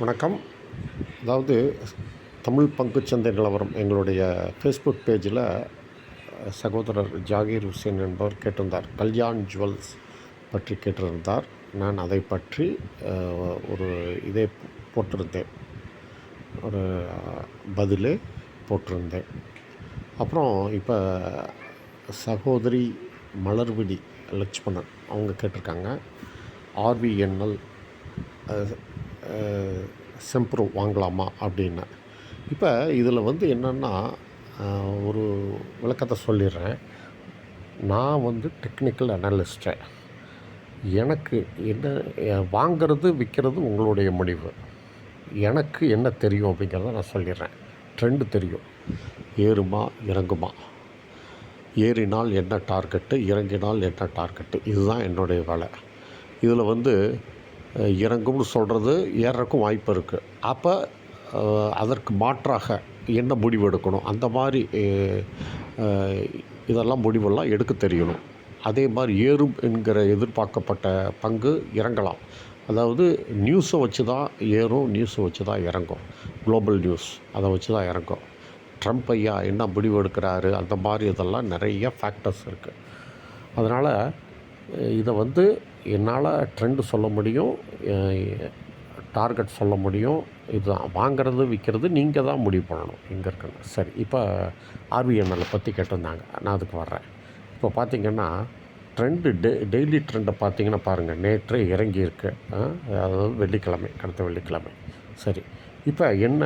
வணக்கம். அதாவது தமிழ் பங்குச்சந்தை நிலவரம் எங்களுடைய ஃபேஸ்புக் பேஜில் சகோதரர் ஜாகீர் ஹுசேன் என்பவர் கேட்டிருந்தார். கல்யாண் ஜுவல்ஸ் பற்றி கேட்டிருந்தார். நான் அதை பற்றி ஒரு இதை போட்டிருந்தேன். ஒரு பதிலே போட்டிருந்தேன். அப்புறம் இப்போ சகோதரி மலர்விழி லட்சுமணன் அவங்க கேட்டிருக்காங்க. ஆர்விஎன்எல் செம்ப்ரோ வாங்கலாமா அப்படின்னு. இப்போ இதில் வந்து என்னென்னா ஒரு விளக்கத்தை சொல்லிடுறேன். நான் வந்து டெக்னிக்கல் அனலிஸ்ட்டு எனக்கு என்ன வாங்கிறது விற்கிறது உங்களுடைய முடிவு. எனக்கு என்ன தெரியும் அப்படிங்கிறத நான் சொல்லிடுறேன். ட்ரெண்டு தெரியும். ஏறுமா இறங்குமா? ஏறினால் என்ன டார்கெட்டு இறங்கினால் என்ன டார்கெட்டு இதுதான் என்னுடைய வேலை. இதில் வந்து இறங்கும்னு சொல்கிறது ஏறக்கும் வாய்ப்பு இருக்குது அப்போ அதற்கு மாற்றாக என்ன முடிவு எடுக்கணும்? அந்த மாதிரி இதெல்லாம் முடிவெல்லாம் எடுக்க தெரியணும். அதே மாதிரி ஏறும் என்கிற எதிர்பார்க்கப்பட்ட பங்கு இறங்கலாம். அதாவது நியூஸை வச்சு தான் ஏறும் நியூஸை வச்சு தான் இறங்கும். குளோபல் நியூஸ் அதை வச்சு தான் இறங்கும். ட்ரம்ப் ஐயா என்ன முடிவு எடுக்கிறாரு? அந்த மாதிரி இதெல்லாம் நிறைய ஃபேக்டர்ஸ் இருக்குது அதனால் இதை வந்து என்னால் ட்ரெண்டு சொல்ல முடியும் டார்கெட் சொல்ல முடியும். இதுதான் வாங்குறது விற்கிறது நீங்கள் தான் முடிவு பண்ணணும். எங்கே இருக்குன்னு சரி இப்போ ஆர்பிஎன்எல்லை பற்றி கேட்டிருந்தாங்க. நான் அதுக்கு வர்றேன். இப்போ பார்த்திங்கன்னா ட்ரெண்டு டெ டெய்லி ட்ரெண்டை பார்த்தீங்கன்னா பாருங்கள் நேற்றே இறங்கியிருக்கு. அதாவது வெள்ளிக்கிழமை அடுத்த வெள்ளிக்கிழமை. சரி இப்போ என்ன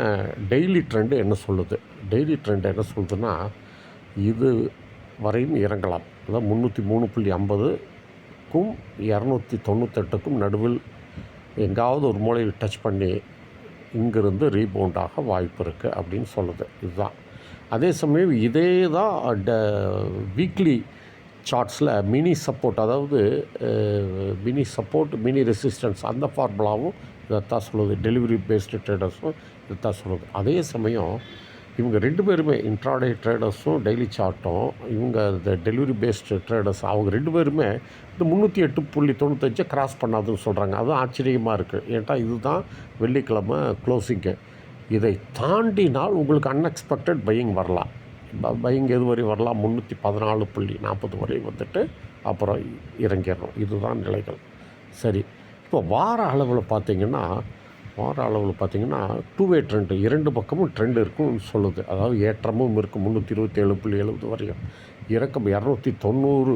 டெய்லி ட்ரெண்டு என்ன சொல்லுது? டெய்லி ட்ரெண்ட் என்ன சொல்லுதுன்னா இது வரையும் இறங்கலாம். அதாவது முந்நூற்றி மூணு புள்ளி ஐம்பது இரநூறுக்கும் இரநூத்தி தொண்ணூத்தெட்டுக்கும் நடுவில் எங்காவது ஒரு மூலையில் டச் பண்ணி இங்கிருந்து ரீபவுண்டாக வாய்ப்பு இருக்குது அப்படின்னு சொல்லுது. இதுதான். அதே சமயம் இதே தான் ட வீக்லி சார்ட்ஸில் மினி சப்போர்ட் அதாவது மினி சப்போர்ட் மினி ரெசிஸ்டன்ஸ் அந்த ஃபார்முலாவும் இதைத்தான் சொல்லுது. டெலிவரி பேஸ்டு ட்ரேடர்ஸும் இதைத்தான் சொல்லுது. அதே சமயம் இவங்க ரெண்டு பேருமே இன்ட்ராடே ட்ரேடர்ஸும் டெய்லி சார்ட்டும் இவங்க இந்த டெலிவரி பேஸ்டு ட்ரேடர்ஸ் அவங்க ரெண்டு பேருமே இந்த முந்நூற்றி எட்டு புள்ளி தொண்ணூத்தஞ்சை கிராஸ் பண்ணாதுன்னு சொல்கிறாங்க அதுவும் ஆச்சரியமாக இருக்குது ஏன்டா இதுதான் வெள்ளிக்கிழமை க்ளோசிங்கு இதை தாண்டினால் உங்களுக்கு அன்எக்ஸ்பெக்டட் பையிங் வரலாம். பையிங் எது வரை வரலாம்? முந்நூற்றி பதினாலு புள்ளி நாற்பது வரை வந்துட்டு அப்புறம் இறங்கிடணும். இதுதான் நிலைகள். சரி. இப்போ வார அளவில் பார்த்தீங்கன்னா வார அளவில் பார்த்திங்கன்னா டூ வே ட்ரெண்டு இரண்டு பக்கமும் ட்ரெண்ட் இருக்கும்னு சொல்லுது. அதாவது ஏற்றமும் இருக்கும் முந்நூற்றி இருபத்தி ஏழு புள்ளி எழுபது வரையும். இறக்கம் இரநூத்தி தொண்ணூறு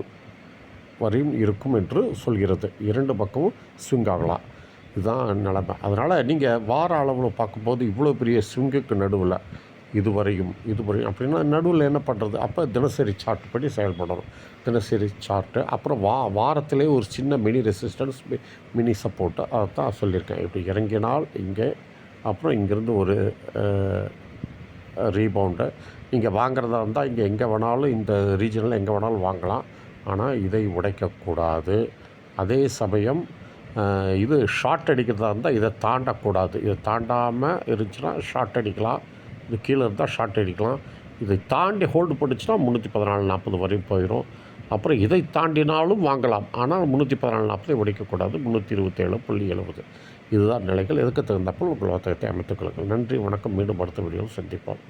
வரையும் இருக்கும் என்று சொல்கிறது. இரண்டு பக்கமும் ஸ்விங் ஆகலாம். இதுதான் நிலைமை. அதனால் நீங்கள் வார அளவில் பார்க்கும்போது இவ்வளோ பெரிய ஸ்விங்குக்கு நடுவில் இதுவரையும் இதுவரையும் அப்படின்னா நடுவில் என்ன பண்ணுறது அப்போ தினசரி சார்ட் படி செயல்படணும். தினசரி சார்ட்டு அப்புறம் வா வாரத்திலே ஒரு சின்ன மினி ரெசிஸ்டன்ஸ் மினி சப்போர்ட்டு அதை தான் சொல்லியிருக்கேன். இப்படி இறங்கினால் இங்கே அப்புறம் இங்கேருந்து ஒரு ரீபவுண்டு இங்கே வாங்குறதா இருந்தால் இங்கே எங்கே வேணாலும் இந்த ரீஜனில் எங்கே வேணாலும் வாங்கலாம். ஆனால் இதை உடைக்கக்கூடாது. அதே சமயம் இது ஷார்ட் அடிக்கிறதா இருந்தால் இதை தாண்டக்கூடாது. இதை தாண்டாமல் இருந்துச்சுன்னா ஷார்ட் அடிக்கலாம். இது கீழே இருந்தால் ஷார்ட் அடிக்கலாம். இதை தாண்டி ஹோல்டு போட்டுச்சுன்னா முந்நூற்றி பதினாலு நாற்பது வரையும் போயிடும் அப்புறம் இதை தாண்டினாலும் வாங்கலாம். ஆனால் முந்நூற்றி பதினாலு நாற்பதை உடைக்கக்கூடாது. முந்நூற்றி இருபத்தேழு புள்ளி எழுபது. இதுதான் நிலைகள். எதுக்கு தகுந்தப்போ உங்கள் வார்த்தையை அமைத்துக் கொள்ளுங்கள். நன்றி. வணக்கம். மீண்டும் அடுத்த வீடியோவில் சந்திப்போம்.